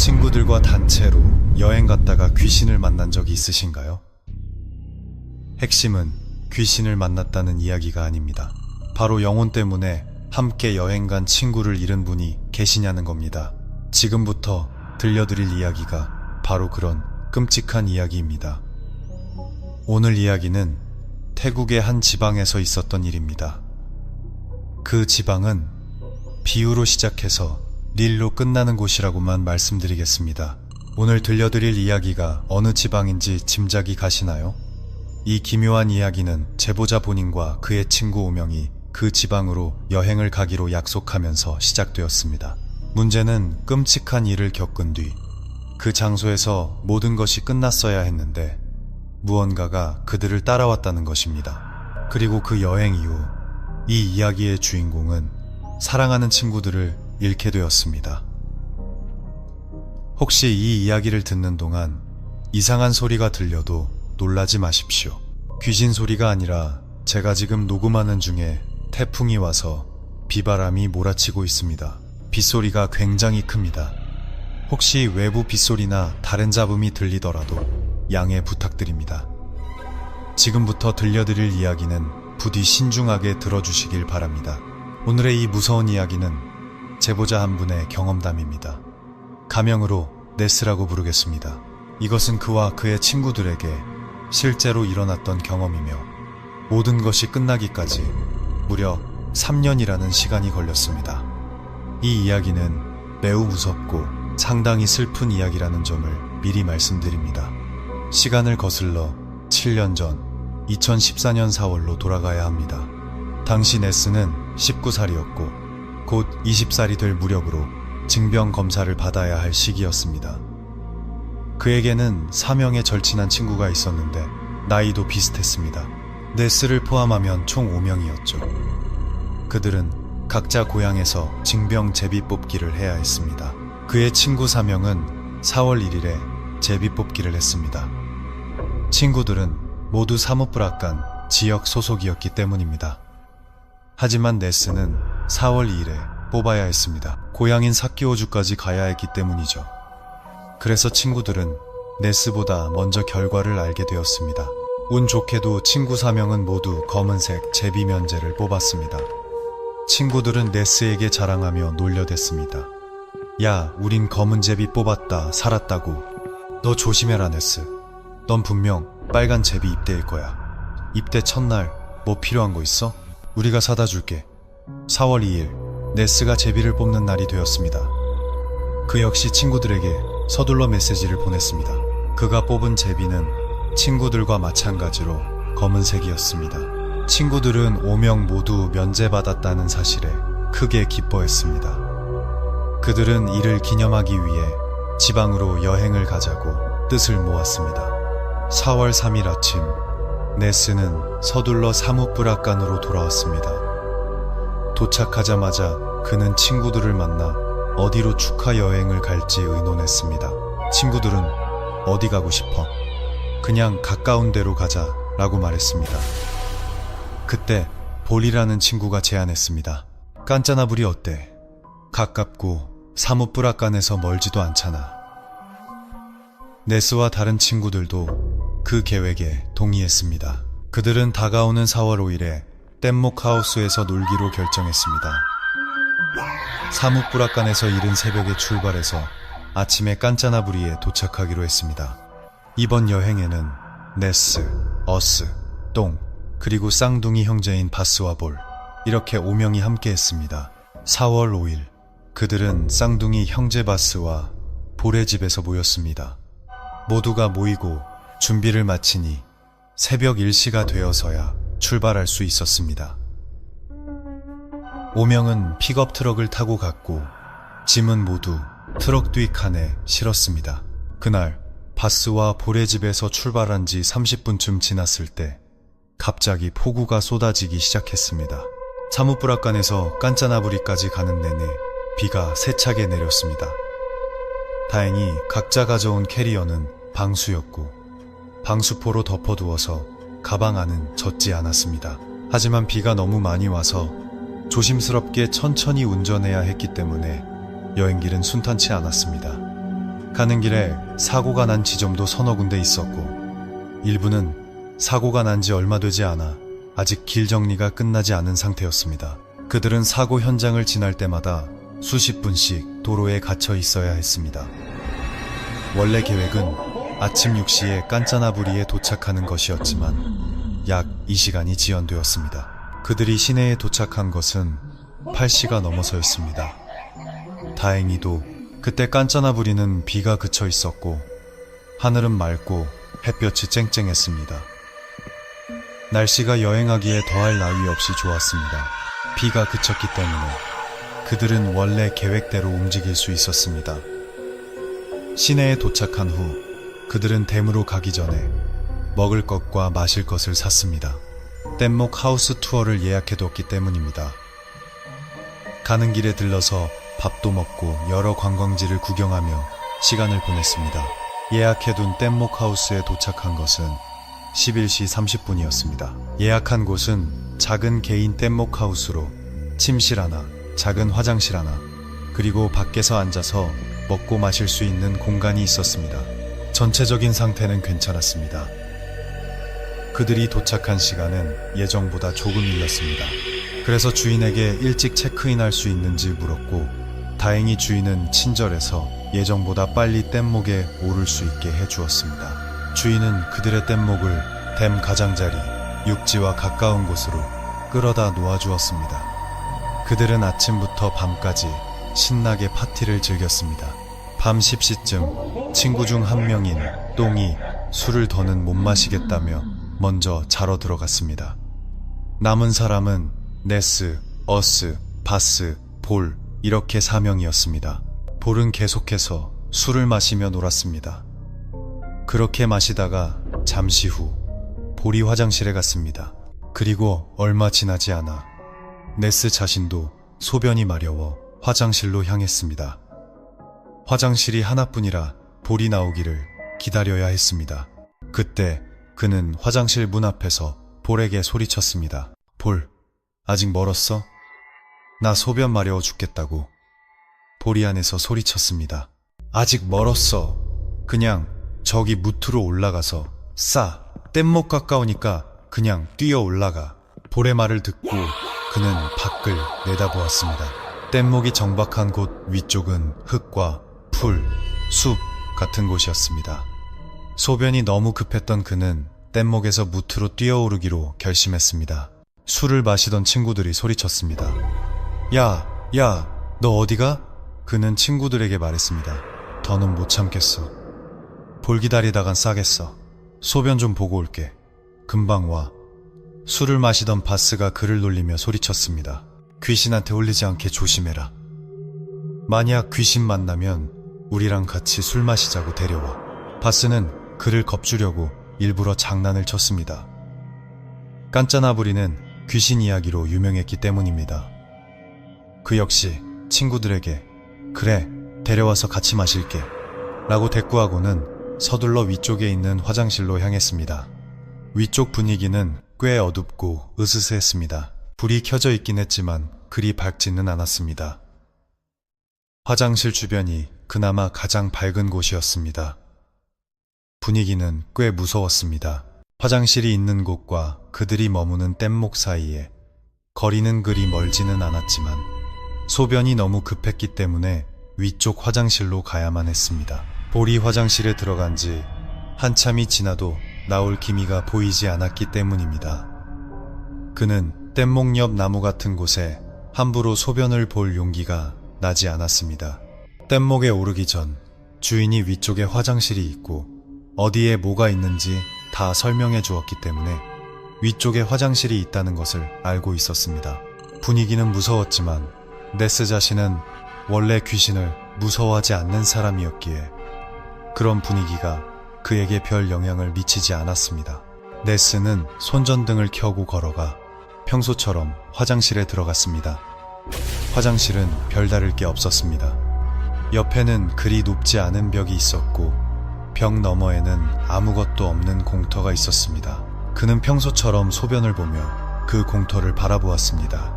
친구들과 단체로 여행 갔다가 귀신을 만난 적이 있으신가요? 핵심은 귀신을 만났다는 이야기가 아닙니다. 바로 영혼 때문에 함께 여행 간 친구를 잃은 분이 계시냐는 겁니다. 지금부터 들려드릴 이야기가 바로 그런 끔찍한 이야기입니다. 오늘 이야기는 태국의 한 지방에서 있었던 일입니다. 그 지방은 비유로 시작해서 릴로 끝나는 곳이라고만 말씀드리겠습니다. 오늘 들려드릴 이야기가 어느 지방인지 짐작이 가시나요? 이 기묘한 이야기는 제보자 본인과 그의 친구 오명이 그 지방으로 여행을 가기로 약속하면서 시작되었습니다. 문제는 끔찍한 일을 겪은 뒤 그 장소에서 모든 것이 끝났어야 했는데 무언가가 그들을 따라왔다는 것입니다. 그리고 그 여행 이후 이 이야기의 주인공은 사랑하는 친구들을 잃게 되었습니다. 혹시 이 이야기를 듣는 동안 이상한 소리가 들려도 놀라지 마십시오. 귀신 소리가 아니라 제가 지금 녹음하는 중에 태풍이 와서 비바람이 몰아치고 있습니다. 빗소리가 굉장히 큽니다. 혹시 외부 빗소리나 다른 잡음이 들리더라도 양해 부탁드립니다. 지금부터 들려드릴 이야기는 부디 신중하게 들어주시길 바랍니다. 오늘의 이 무서운 이야기는 제보자 한 분의 경험담입니다. 가명으로 네스라고 부르겠습니다. 이것은 그와 그의 친구들에게 실제로 일어났던 경험이며 모든 것이 끝나기까지 무려 3년이라는 시간이 걸렸습니다. 이 이야기는 매우 무섭고 상당히 슬픈 이야기라는 점을 미리 말씀드립니다. 시간을 거슬러 7년 전 2014년 4월로 돌아가야 합니다. 당시 네스는 19살이었고 곧 20살이 될 무렵으로 징병 검사를 받아야 할 시기였습니다. 그에게는 사명의 절친한 친구가 있었는데 나이도 비슷했습니다. 네스를 포함하면 총 5명이었죠. 그들은 각자 고향에서 징병 제비 뽑기를 해야 했습니다. 그의 친구 사명은 4월 1일에 제비 뽑기를 했습니다. 친구들은 모두 사무프라칸 지역 소속이었기 때문입니다. 하지만 네스는 4월 2일에 뽑아야 했습니다. 고향인 사키오주까지 가야 했기 때문이죠. 그래서 친구들은 네스보다 먼저 결과를 알게 되었습니다. 운 좋게도 친구 4명은 모두 검은색 제비 면제를 뽑았습니다. 친구들은 네스에게 자랑하며 놀려댔습니다. 야, 우린 검은 제비 뽑았다, 살았다고. 너 조심해라, 네스. 넌 분명 빨간 제비 입대일 거야. 입대 첫날 뭐 필요한 거 있어? 우리가 사다 줄게. 4월 2일 네스가 제비를 뽑는 날이 되었습니다. 그 역시 친구들에게 서둘러 메시지를 보냈습니다. 그가 뽑은 제비는 친구들과 마찬가지로 검은색이었습니다. 친구들은 5명 모두 면제받았다는 사실에 크게 기뻐했습니다. 그들은 이를 기념하기 위해 지방으로 여행을 가자고 뜻을 모았습니다. 4월 3일 아침 네스는 서둘러 사무프라칸으로 돌아왔습니다. 도착하자마자 그는 친구들을 만나 어디로 축하 여행을 갈지 의논했습니다. 친구들은 어디 가고 싶어? 그냥 가까운 데로 가자 라고 말했습니다. 그때 볼이라는 친구가 제안했습니다. 깐짜나불이 어때? 가깝고 사무프라칸에서 멀지도 않잖아. 네스와 다른 친구들도 그 계획에 동의했습니다. 그들은 다가오는 4월 5일에 뗏목 하우스에서 놀기로 결정했습니다. 사무프라칸에서 이른 새벽에 출발해서 아침에 깐짜나부리에 도착하기로 했습니다. 이번 여행에는 네스, 어스, 똥, 그리고 쌍둥이 형제인 바스와 볼 이렇게 5명이 함께 했습니다. 4월 5일 그들은 쌍둥이 형제 바스와 볼의 집에서 모였습니다. 모두가 모이고 준비를 마치니 새벽 1시가 되어서야 출발할 수 있었습니다. 오명은 픽업 트럭을 타고 갔고 짐은 모두 트럭 뒤 칸에 실었습니다. 그날 바스와 볼의 집에서 출발한 지 30분쯤 지났을 때 갑자기 폭우가 쏟아지기 시작했습니다. 사무프라칸에서 깐짜나부리까지 가는 내내 비가 세차게 내렸습니다. 다행히 각자 가져온 캐리어는 방수였고 방수포로 덮어두어서 가방 안은 젖지 않았습니다. 하지만 비가 너무 많이 와서 조심스럽게 천천히 운전해야 했기 때문에 여행길은 순탄치 않았습니다. 가는 길에 사고가 난 지점도 서너 군데 있었고 일부는 사고가 난 지 얼마 되지 않아 아직 길 정리가 끝나지 않은 상태였습니다. 그들은 사고 현장을 지날 때마다 수십 분씩 도로에 갇혀 있어야 했습니다. 원래 계획은 아침 6시에 깐짜나부리에 도착하는 것이었지만 약 2시간이 지연되었습니다. 그들이 시내에 도착한 것은 8시가 넘어서였습니다. 다행히도 그때 깐짜나부리는 비가 그쳐 있었고 하늘은 맑고 햇볕이 쨍쨍했습니다. 날씨가 여행하기에 더할 나위 없이 좋았습니다. 비가 그쳤기 때문에 그들은 원래 계획대로 움직일 수 있었습니다. 시내에 도착한 후 그들은 댐으로 가기 전에 먹을 것과 마실 것을 샀습니다. 뗏목 하우스 투어를 예약해뒀기 때문입니다. 가는 길에 들러서 밥도 먹고 여러 관광지를 구경하며 시간을 보냈습니다. 예약해둔 뗏목 하우스에 도착한 것은 11시 30분이었습니다. 예약한 곳은 작은 개인 뗏목 하우스로 침실 하나, 작은 화장실 하나, 그리고 밖에서 앉아서 먹고 마실 수 있는 공간이 있었습니다. 전체적인 상태는 괜찮았습니다. 그들이 도착한 시간은 예정보다 조금 일렀습니다. 그래서 주인에게 일찍 체크인할 수 있는지 물었고, 다행히 주인은 친절해서 예정보다 빨리 뗏목에 오를 수 있게 해주었습니다. 주인은 그들의 뗏목을 댐 가장자리, 육지와 가까운 곳으로 끌어다 놓아주었습니다. 그들은 아침부터 밤까지 신나게 파티를 즐겼습니다. 밤 10시쯤 친구 중 한 명인 똥이 술을 더는 못 마시겠다며 먼저 자러 들어갔습니다. 남은 사람은 네스, 어스, 바스, 볼 이렇게 사명이었습니다. 볼은 계속해서 술을 마시며 놀았습니다. 그렇게 마시다가 잠시 후 볼이 화장실에 갔습니다. 그리고 얼마 지나지 않아 네스 자신도 소변이 마려워 화장실로 향했습니다. 화장실이 하나뿐이라 볼이 나오기를 기다려야 했습니다. 그때 그는 화장실 문 앞에서 볼에게 소리쳤습니다. 볼, 아직 멀었어? 나 소변 마려워 죽겠다고. 볼이 안에서 소리쳤습니다. 아직 멀었어. 그냥 저기 무트로 올라가서 싸. 뗏목 가까우니까 그냥 뛰어 올라가. 볼의 말을 듣고 그는 밖을 내다보았습니다. 뗏목이 정박한 곳 위쪽은 흙과 풀, 숲 같은 곳이었습니다. 소변이 너무 급했던 그는 뗏목에서 무트로 뛰어오르기로 결심했습니다. 술을 마시던 친구들이 소리쳤습니다. 야, 야, 너 어디가? 그는 친구들에게 말했습니다. 더는 못 참겠어. 볼 기다리다간 싸겠어. 소변 좀 보고 올게. 금방 와. 술을 마시던 바스가 그를 놀리며 소리쳤습니다. 귀신한테 홀리지 않게 조심해라. 만약 귀신 만나면 우리랑 같이 술 마시자고 데려와. 바스는 그를 겁주려고 일부러 장난을 쳤습니다. 깐짜나부리는 귀신 이야기로 유명했기 때문입니다. 그 역시 친구들에게 그래 데려와서 같이 마실게 라고 대꾸하고는 서둘러 위쪽에 있는 화장실로 향했습니다. 위쪽 분위기는 꽤 어둡고 으스스했습니다. 불이 켜져 있긴 했지만 그리 밝지는 않았습니다. 화장실 주변이 그나마 가장 밝은 곳이었습니다. 분위기는 꽤 무서웠습니다. 화장실이 있는 곳과 그들이 머무는 뗏목 사이에 거리는 그리 멀지는 않았지만 소변이 너무 급했기 때문에 위쪽 화장실로 가야만 했습니다. 볼이 화장실에 들어간 지 한참이 지나도 나올 기미가 보이지 않았기 때문입니다. 그는 뗏목 옆 나무 같은 곳에 함부로 소변을 볼 용기가 나지 않았습니다. 뗏목에 오르기 전 주인이 위쪽에 화장실이 있고 어디에 뭐가 있는지 다 설명해 주었기 때문에 위쪽에 화장실이 있다는 것을 알고 있었습니다. 분위기는 무서웠지만 네스 자신은 원래 귀신을 무서워하지 않는 사람이었기에 그런 분위기가 그에게 별 영향을 미치지 않았습니다. 네스는 손전등을 켜고 걸어가 평소처럼 화장실에 들어갔습니다. 화장실은 별다를 게 없었습니다. 옆에는 그리 높지 않은 벽이 있었고 벽 너머에는 아무것도 없는 공터가 있었습니다. 그는 평소처럼 소변을 보며 그 공터를 바라보았습니다.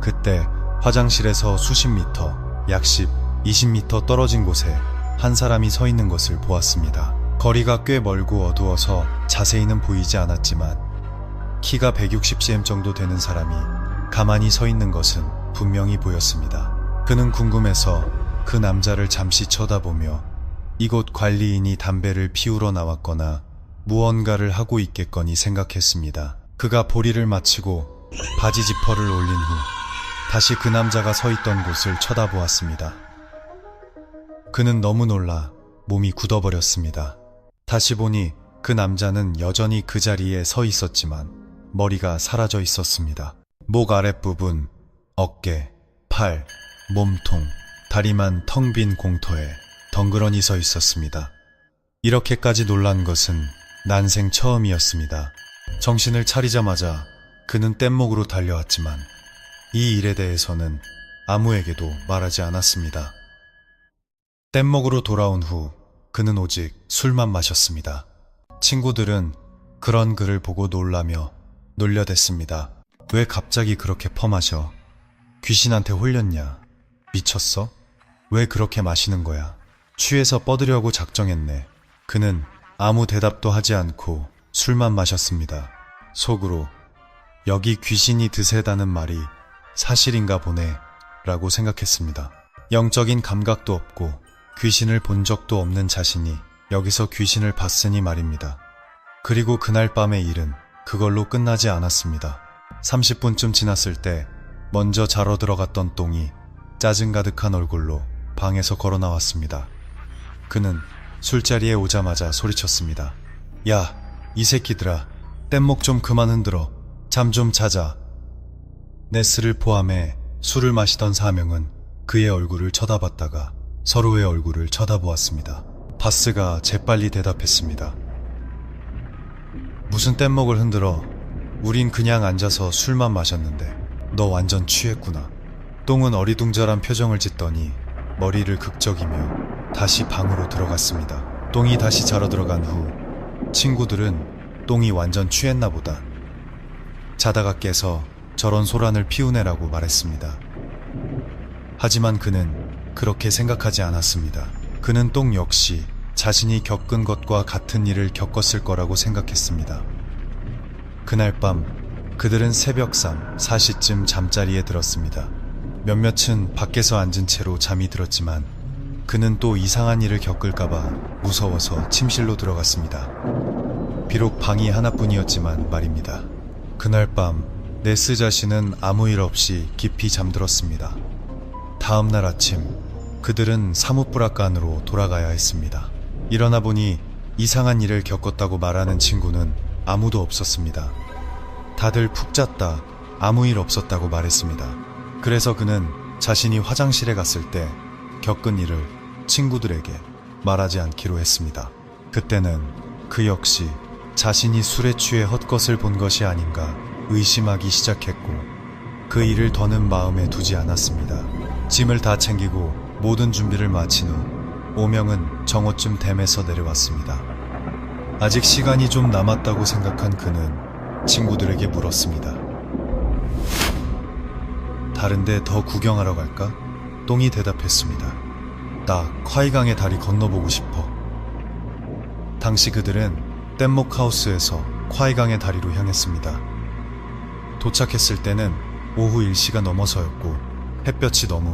그때 화장실에서 수십 미터, 약 10, 20미터 떨어진 곳에 한 사람이 서 있는 것을 보았습니다. 거리가 꽤 멀고 어두워서 자세히는 보이지 않았지만 키가 160cm 정도 되는 사람이 가만히 서 있는 것은 분명히 보였습니다. 그는 궁금해서 그 남자를 잠시 쳐다보며 이곳 관리인이 담배를 피우러 나왔거나 무언가를 하고 있겠거니 생각했습니다. 그가 보리를 마치고 바지 지퍼를 올린 후 다시 그 남자가 서 있던 곳을 쳐다보았습니다. 그는 너무 놀라 몸이 굳어버렸습니다. 다시 보니 그 남자는 여전히 그 자리에 서 있었지만 머리가 사라져 있었습니다. 목 아랫부분, 어깨, 팔, 몸통, 다리만 텅 빈 공터에 덩그러니 서 있었습니다. 이렇게까지 놀란 것은 난생 처음이었습니다. 정신을 차리자마자 그는 뗏목으로 달려왔지만 이 일에 대해서는 아무에게도 말하지 않았습니다. 뗏목으로 돌아온 후 그는 오직 술만 마셨습니다. 친구들은 그런 그를 보고 놀라며 놀려댔습니다. 왜 갑자기 그렇게 퍼마셔? 귀신한테 홀렸냐? 미쳤어? 왜 그렇게 마시는 거야? 취해서 뻗으려고 작정했네. 그는 아무 대답도 하지 않고 술만 마셨습니다. 속으로 여기 귀신이 드세다는 말이 사실인가 보네 라고 생각했습니다. 영적인 감각도 없고 귀신을 본 적도 없는 자신이 여기서 귀신을 봤으니 말입니다. 그리고 그날 밤의 일은 그걸로 끝나지 않았습니다. 30분쯤 지났을 때 먼저 자러 들어갔던 똥이 짜증 가득한 얼굴로 방에서 걸어 나왔습니다. 그는 술자리에 오자마자 소리쳤습니다. 야, 이 새끼들아, 뗏목 좀 그만 흔들어. 잠 좀 자자. 네스를 포함해 술을 마시던 사명은 그의 얼굴을 쳐다봤다가 서로의 얼굴을 쳐다보았습니다. 바스가 재빨리 대답했습니다. 무슨 뗏목을 흔들어. 우린 그냥 앉아서 술만 마셨는데 너 완전 취했구나. 똥은 어리둥절한 표정을 짓더니 머리를 극적이며 다시 방으로 들어갔습니다. 똥이 다시 자러 들어간 후 친구들은 똥이 완전 취했나 보다. 자다가 깨서 저런 소란을 피우네라고 말했습니다. 하지만 그는 그렇게 생각하지 않았습니다. 그는 똥 역시 자신이 겪은 것과 같은 일을 겪었을 거라고 생각했습니다. 그날 밤 그들은 새벽 3, 4시쯤 잠자리에 들었습니다. 몇몇은 밖에서 앉은 채로 잠이 들었지만 그는 또 이상한 일을 겪을까봐 무서워서 침실로 들어갔습니다. 비록 방이 하나뿐이었지만 말입니다. 그날 밤 네스 자신은 아무 일 없이 깊이 잠들었습니다. 다음 날 아침 그들은 사무프라간으로 돌아가야 했습니다. 일어나 보니 이상한 일을 겪었다고 말하는 친구는 아무도 없었습니다. 다들 푹 잤다 아무 일 없었다고 말했습니다. 그래서 그는 자신이 화장실에 갔을 때 겪은 일을 친구들에게 말하지 않기로 했습니다. 그때는 그 역시 자신이 술에 취해 헛것을 본 것이 아닌가 의심하기 시작했고 그 일을 더는 마음에 두지 않았습니다. 짐을 다 챙기고 모든 준비를 마친 후 오명은 정오쯤 댐에서 내려왔습니다. 아직 시간이 좀 남았다고 생각한 그는 친구들에게 물었습니다. 다른데 더 구경하러 갈까? 똥이 대답했습니다. 나 콰이강의 다리 건너보고 싶어. 당시 그들은 뗏목 하우스에서 콰이강의 다리로 향했습니다. 도착했을 때는 오후 1시가 넘어서였고 햇볕이 너무